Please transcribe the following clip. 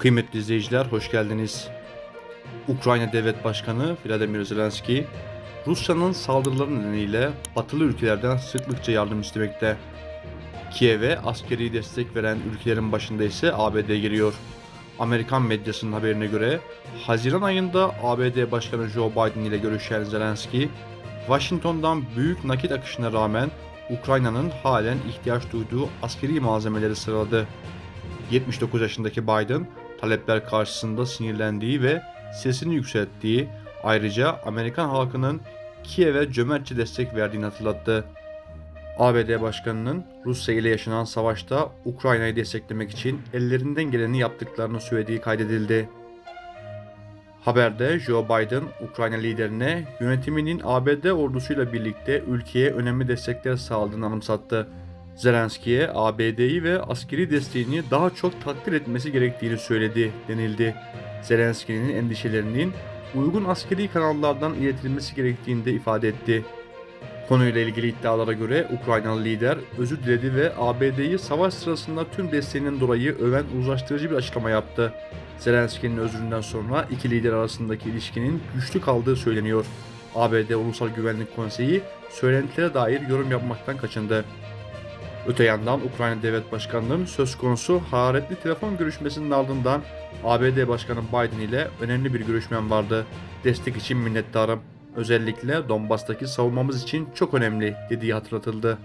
Kıymetli izleyiciler hoş geldiniz. Ukrayna Devlet Başkanı Vladimir Zelenski, Rusya'nın saldırıları nedeniyle batılı ülkelerden sıklıkça yardım istemekte. Kiev'e askeri destek veren ülkelerin başında ise ABD geliyor. Amerikan medyasının haberine göre Haziran ayında ABD Başkanı Joe Biden ile görüşen Zelenski, Washington'dan büyük nakit akışına rağmen Ukrayna'nın halen ihtiyaç duyduğu askeri malzemeleri sıraladı. 79 yaşındaki Biden talepler karşısında sinirlendiği ve sesini yükselttiği, ayrıca Amerikan halkının Kiev'e cömertçe destek verdiğini hatırlattı. ABD Başkanı'nın Rusya ile yaşanan savaşta Ukrayna'yı desteklemek için ellerinden geleni yaptıklarını söylediği kaydedildi. Haberde Joe Biden, Ukrayna liderine yönetiminin ABD ordusuyla birlikte ülkeye önemli destekler sağladığını anımsattı. Zelenski'ye ABD'yi ve askeri desteğini daha çok takdir etmesi gerektiğini söyledi denildi. Zelenski'nin endişelerinin uygun askeri kanallardan iletilmesi gerektiğini de ifade etti. Konuyla ilgili iddialara göre Ukraynalı lider özür diledi ve ABD'yi savaş sırasında tüm desteğinden dolayı öven uzlaştırıcı bir açıklama yaptı. Zelenski'nin özründen sonra iki lider arasındaki ilişkinin güçlü kaldığı söyleniyor. ABD Ulusal Güvenlik Konseyi söylentilere dair yorum yapmaktan kaçındı. Öte yandan Ukrayna Devlet Başkanı'nın söz konusu hararetli telefon görüşmesinin ardından ABD Başkanı Biden ile önemli bir görüşmem vardı. Destek için minnettarım. Özellikle Donbas'taki savunmamız için çok önemli dediği hatırlatıldı.